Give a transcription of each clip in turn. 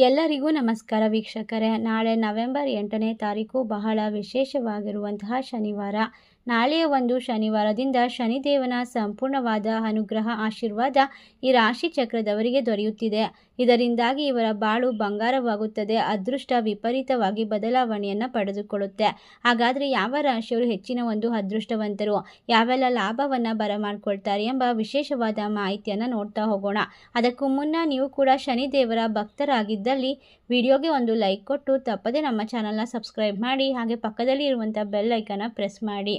ಎಲ್ಲರಿಗೂ ನಮಸ್ಕಾರ ವೀಕ್ಷಕರೇ. ನಾಳೆ ನವೆಂಬರ್ ಎಂಟನೇ ತಾರೀಕು ಬಹಳ ವಿಶೇಷವಾಗಿರುವಂತಹ ಶನಿವಾರ. ನಾಳೆಯ ಒಂದು ಶನಿವಾರದಿಂದ ಶನಿದೇವನ ಸಂಪೂರ್ಣವಾದ ಅನುಗ್ರಹ ಆಶೀರ್ವಾದ ಈ ರಾಶಿ ಚಕ್ರದವರಿಗೆ ದೊರೆಯುತ್ತಿದೆ. ಇದರಿಂದಾಗಿ ಇವರ ಬಾಳು ಬಂಗಾರವಾಗುತ್ತದೆ, ಅದೃಷ್ಟ ವಿಪರೀತವಾಗಿ ಬದಲಾವಣೆಯನ್ನು ಪಡೆದುಕೊಳ್ಳುತ್ತೆ. ಹಾಗಾದರೆ ಯಾವ ರಾಶಿಯವರು ಹೆಚ್ಚಿನ ಒಂದು ಅದೃಷ್ಟವಂತರು? ಯಾವೆಲ್ಲ ಲಾಭವನ್ನು ಬರಮಾಡ್ಕೊಳ್ತಾರೆ ಎಂಬ ವಿಶೇಷವಾದ ಮಾಹಿತಿಯನ್ನು ನೋಡ್ತಾ ಹೋಗೋಣ. ಅದಕ್ಕೂ ಮುನ್ನ ನೀವು ಕೂಡ ಶನಿದೇವರ ಭಕ್ತರಾಗಿದ್ದಲ್ಲಿ ವಿಡಿಯೋಗೆ ಒಂದು ಲೈಕ್ ಕೊಟ್ಟು ತಪ್ಪದೆ ನಮ್ಮ ಚಾನಲ್ನ ಸಬ್ಸ್ಕ್ರೈಬ್ ಮಾಡಿ, ಹಾಗೆ ಪಕ್ಕದಲ್ಲಿ ಇರುವಂಥ ಬೆಲ್ ಐಕನ್ನ ಪ್ರೆಸ್ ಮಾಡಿ.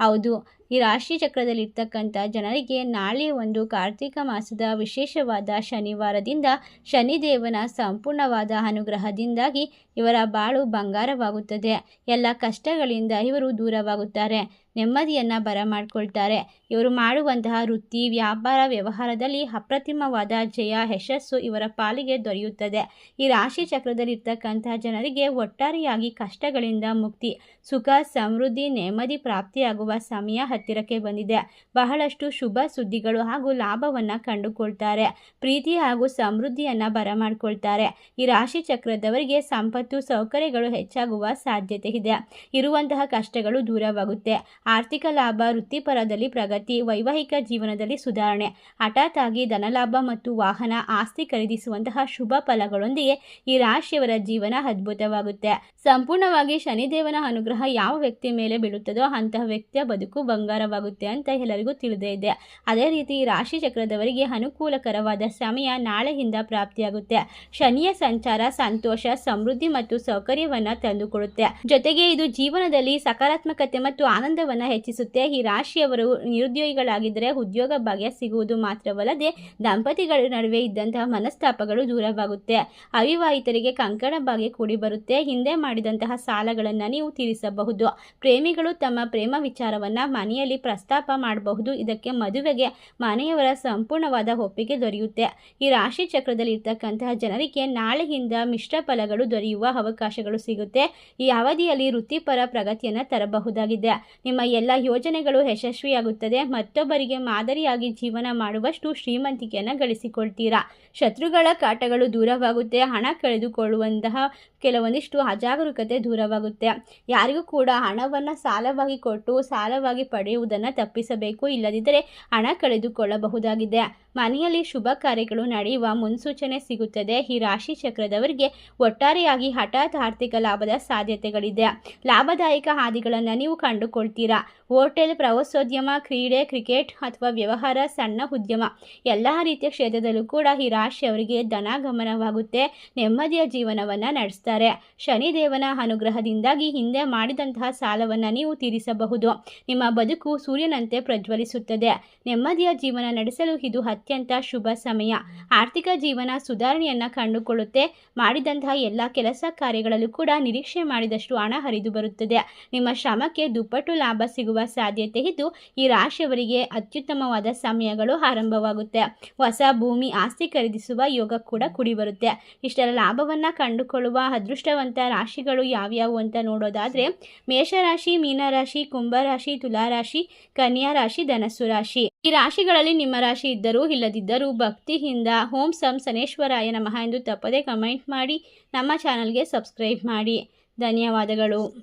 ಹೌದು. ಈ ರಾಶಿ ಚಕ್ರದಲ್ಲಿರ್ತಕ್ಕಂಥ ಜನರಿಗೆ ನಾಳೆ ಒಂದು ಕಾರ್ತಿಕ ಮಾಸದ ವಿಶೇಷವಾದ ಶನಿವಾರದಿಂದ ಶನಿದೇವನ ಸಂಪೂರ್ಣವಾದ ಅನುಗ್ರಹದಿಂದಾಗಿ ಇವರ ಬಾಳು ಬಂಗಾರವಾಗುತ್ತದೆ. ಎಲ್ಲ ಕಷ್ಟಗಳಿಂದ ಇವರು ದೂರವಾಗುತ್ತಾರೆ. ನೆಮ್ಮದಿಯನ್ನು ಬರಮಾಡ್ಕೊಳ್ತಾರೆ. ಇವರು ಮಾಡುವಂತಹ ವೃತ್ತಿ, ವ್ಯಾಪಾರ, ವ್ಯವಹಾರದಲ್ಲಿ ಅಪ್ರತಿಮವಾದ ಜಯ, ಯಶಸ್ಸು ಇವರ ಪಾಲಿಗೆ ದೊರೆಯುತ್ತದೆ. ಈ ರಾಶಿ ಚಕ್ರದಲ್ಲಿರ್ತಕ್ಕಂತಹ ಜನರಿಗೆ ಒಟ್ಟಾರೆಯಾಗಿ ಕಷ್ಟಗಳಿಂದ ಮುಕ್ತಿ, ಸುಖ, ಸಮೃದ್ಧಿ, ನೆಮ್ಮದಿ ಪ್ರಾಪ್ತಿಯಾಗುವ ಸಮಯ ಹತ್ತಿರಕ್ಕೆ ಬಂದಿದೆ. ಬಹಳಷ್ಟು ಶುಭ ಸುದ್ದಿಗಳು ಹಾಗೂ ಲಾಭವನ್ನು ಕಂಡುಕೊಳ್ತಾರೆ. ಪ್ರೀತಿ ಹಾಗೂ ಸಮೃದ್ಧಿಯನ್ನು ಬರಮಾಡ್ಕೊಳ್ತಾರೆ. ಈ ರಾಶಿ ಚಕ್ರದವರಿಗೆ ಸಂಪತ್ತು, ಸೌಕರ್ಯಗಳು ಹೆಚ್ಚಾಗುವ ಸಾಧ್ಯತೆ ಇದೆ. ಇರುವಂತಹ ಕಷ್ಟಗಳು ದೂರವಾಗುತ್ತೆ. ಆರ್ಥಿಕ ಲಾಭ, ವೃತ್ತಿಪರದಲ್ಲಿ ಪ್ರಗತಿ, ವೈವಾಹಿಕ ಜೀವನದಲ್ಲಿ ಸುಧಾರಣೆ ಹಠಾತ್ ಆಗಿ ಧನಲಾಭ ಮತ್ತು ವಾಹನ ಆಸ್ತಿ ಖರೀದಿಸುವಂತಹ ಶುಭ ಫಲಗಳೊಂದಿಗೆ ಈ ರಾಶಿಯವರ ಜೀವನ ಅದ್ಭುತವಾಗುತ್ತೆ. ಸಂಪೂರ್ಣವಾಗಿ ಶನಿದೇವನ ಅನುಗ್ರಹ ಯಾವ ವ್ಯಕ್ತಿ ಮೇಲೆ ಬೀಳುತ್ತದೋ ಅಂತಹ ವ್ಯಕ್ತಿಯ ಬದುಕು ಬಂಗಾರವಾಗುತ್ತೆ ಅಂತ ಎಲ್ಲರಿಗೂ ತಿಳಿದೇ ಇದೆ. ಅದೇ ರೀತಿ ರಾಶಿ ಚಕ್ರದವರಿಗೆ ಅನುಕೂಲಕರವಾದ ಸಮಯ ನಾಳೆಯಿಂದ ಪ್ರಾಪ್ತಿಯಾಗುತ್ತೆ. ಶನಿಯ ಸಂಚಾರ ಸಂತೋಷ, ಸಮೃದ್ಧಿ ಮತ್ತು ಸೌಕರ್ಯವನ್ನ ತಂದುಕೊಡುತ್ತೆ. ಜೊತೆಗೆ ಇದು ಜೀವನದಲ್ಲಿ ಸಕಾರಾತ್ಮಕತೆ ಮತ್ತು ಆನಂದವನ್ನ ಹೆಚ್ಚಿಸುತ್ತೆ. ಈ ರಾಶಿಯವರು ನಿರುದ್ಯೋಗಿಗಳಾಗಿದ್ದರೆ ಉದ್ಯೋಗ ಭಾಗ್ಯ ಸಿಗುವುದು ಮಾತ್ರವಲ್ಲದೆ ದಂಪತಿಗಳ ನಡುವೆ ಇದ್ದಂತಹ ಮನಸ್ತಾಪಗಳು ದೂರವಾಗುತ್ತೆ. ಅವಿವಾಹಿತರಿಗೆ ಕಂಕಣ ಭಾಗ್ಯ ಕೂಡಿ ಬರುತ್ತೆ. ಹಿಂದೆ ಮಾಡಿದಂತಹ ಸಾಲಗಳನ್ನು ನೀವು ತೀರಿಸಬಹುದು. ಪ್ರೇಮಿಗಳು ತಮ್ಮ ಪ್ರೇಮ ವಿಚಾರವನ್ನ ಮನೆಯಲ್ಲಿ ಪ್ರಸ್ತಾಪ ಮಾಡಬಹುದು. ಇದಕ್ಕೆ ಮದುವೆಗೆ ಮನೆಯವರ ಸಂಪೂರ್ಣವಾದ ಒಪ್ಪಿಗೆ ದೊರೆಯುತ್ತೆ. ಈ ರಾಶಿ ಚಕ್ರದಲ್ಲಿ ಇರ್ತಕ್ಕಂತಹ ಜನರಿಗೆ ನಾಳೆಯಿಂದ ಮಿಶ್ರ ಫಲಗಳು ದೊರೆಯುವ ಅವಕಾಶಗಳು ಸಿಗುತ್ತೆ. ಈ ಅವಧಿಯಲ್ಲಿ ವೃತ್ತಿಪರ ಪ್ರಗತಿಯನ್ನು ತರಬಹುದಾಗಿದೆ. ನಿಮ್ಮ ಎಲ್ಲ ಯೋಜನೆಗಳು ಯಶಸ್ವಿಯಾಗುತ್ತದೆ. ಮತ್ತೊಬ್ಬರಿಗೆ ಮಾದರಿಯಾಗಿ ಜೀವನ ಮಾಡುವಷ್ಟು ಶ್ರೀಮಂತಿಕೆಯನ್ನು ಗಳಿಸಿಕೊಳ್ತೀರಾ? ಶತ್ರುಗಳ ಕಾಟಗಳು ದೂರವಾಗುತ್ತೆ. ಹಣ ಕಳೆದುಕೊಳ್ಳುವಂತಹ ಕೆಲವೊಂದಿಷ್ಟು ಅಜಾಗರೂಕತೆ ದೂರವಾಗುತ್ತೆ. ಯಾರಿಗೂ ಕೂಡ ಹಣವನ್ನು ಸಾಲವಾಗಿ ಕೊಟ್ಟು, ಸಾಲವಾಗಿ ಪಡೆಯುವುದನ್ನು ತಪ್ಪಿಸಬೇಕು. ಇಲ್ಲದಿದ್ದರೆ ಹಣ ಕಳೆದುಕೊಳ್ಳಬಹುದಾಗಿದೆ. ಮನೆಯಲ್ಲಿ ಶುಭ ಕಾರ್ಯಗಳು ನಡೆಯುವ ಮುನ್ಸೂಚನೆ ಸಿಗುತ್ತದೆ. ಈ ರಾಶಿ ಚಕ್ರದವರಿಗೆ ಒಟ್ಟಾರೆಯಾಗಿ ಹಠಾತ್ ಆರ್ಥಿಕ ಲಾಭದ ಸಾಧ್ಯತೆಗಳಿದೆ. ಲಾಭದಾಯಕ ಹಾದಿಗಳನ್ನು ನೀವು ಕಂಡುಕೊಳ್ತೀರಾ? ಹೋಟೆಲ್, ಪ್ರವಾಸೋದ್ಯಮ, ಕ್ರೀಡೆ, ಕ್ರಿಕೆಟ್ ಅಥವಾ ವ್ಯವಹಾರ, ಸಣ್ಣ ಉದ್ಯಮ? ಎಲ್ಲ ರೀತಿಯ ಕ್ಷೇತ್ರದಲ್ಲೂ ಕೂಡ ಈ ರಾಶಿಯವರಿಗೆ ಧನಾಗಮನವಾಗುತ್ತೆ. ನೆಮ್ಮದಿಯ ಜೀವನವನ್ನು ನಡೆಸ್ತಾರೆ. ಶನಿದೇವನ ಅನುಗ್ರಹದಿಂದಾಗಿ ಹಿಂದೆ ಮಾಡಿದಂತಹ ಸಾಲವನ್ನು ನೀವು ತೀರಿಸಬಹುದು. ನಿಮ್ಮ ಬದುಕು ಸೂರ್ಯನಂತೆ ಪ್ರಜ್ವಲಿಸುತ್ತದೆ. ನೆಮ್ಮದಿಯ ಜೀವನ ನಡೆಸಲು ಇದು ಅತ್ಯಂತ ಶುಭ ಸಮಯ. ಆರ್ಥಿಕ ಜೀವನ ಸುಧಾರಣೆಯನ್ನು ಕಂಡುಕೊಳ್ಳುತ್ತೆ. ಮಾಡಿದಂತಹ ಎಲ್ಲ ಕೆಲಸ ಕಾರ್ಯಗಳಲ್ಲೂ ಕೂಡ ನಿರೀಕ್ಷೆ ಮಾಡಿದಷ್ಟು ಹಣ ಹರಿದು ಬರುತ್ತದೆ. ನಿಮ್ಮ ಶ್ರಮಕ್ಕೆ ದುಪ್ಪಟ್ಟು ಲಾಭ ಸಿಗುವ ಸಾಧ್ಯತೆ ಇದ್ದು, ಈ ರಾಶಿಯವರಿಗೆ ಅತ್ಯುತ್ತಮವಾದ ಸಮಯಗಳು ಆರಂಭವಾಗುತ್ತೆ. ಹೊಸ ಭೂಮಿ ಆಸ್ತಿ ಖರೀದಿಸುವ ಯೋಗ ಕೂಡ ಕುಡಿಬರುತ್ತೆ. ಬರುತ್ತೆ ಇಷ್ಟೆಲ್ಲ ಲಾಭವನ್ನು ಕಂಡುಕೊಳ್ಳುವ ಅದೃಷ್ಟವಂತ ರಾಶಿಗಳು ಯಾವ್ಯಾವು ಅಂತ ನೋಡೋದಾದರೆ, ಮೇಷರಾಶಿ, ಮೀನರಾಶಿ, ಕುಂಭರಾಶಿ, ತುಲಾರಾಶಿ ಕನ್ಯಾ ರಾಶಿ, ಧನಸ್ಸು ರಾಶಿ. ಈ ರಾಶಿಗಳಲ್ಲಿ ನಿಮ್ಮ ರಾಶಿ ಇದ್ದರೂ ಇಲ್ಲದಿದ್ದರೂ ಭಕ್ತಿಯಿಂದ ಓಂ ಸಂ ಸನೇಶ್ವರಾಯ ನಮಃ ಎಂದು ತಪ್ಪದೇ ಕಮೆಂಟ್ ಮಾಡಿ, ನಮ್ಮ ಚಾನಲ್ಗೆ ಸಬ್ಸ್ಕ್ರೈಬ್ ಮಾಡಿ. ಧನ್ಯವಾದಗಳು.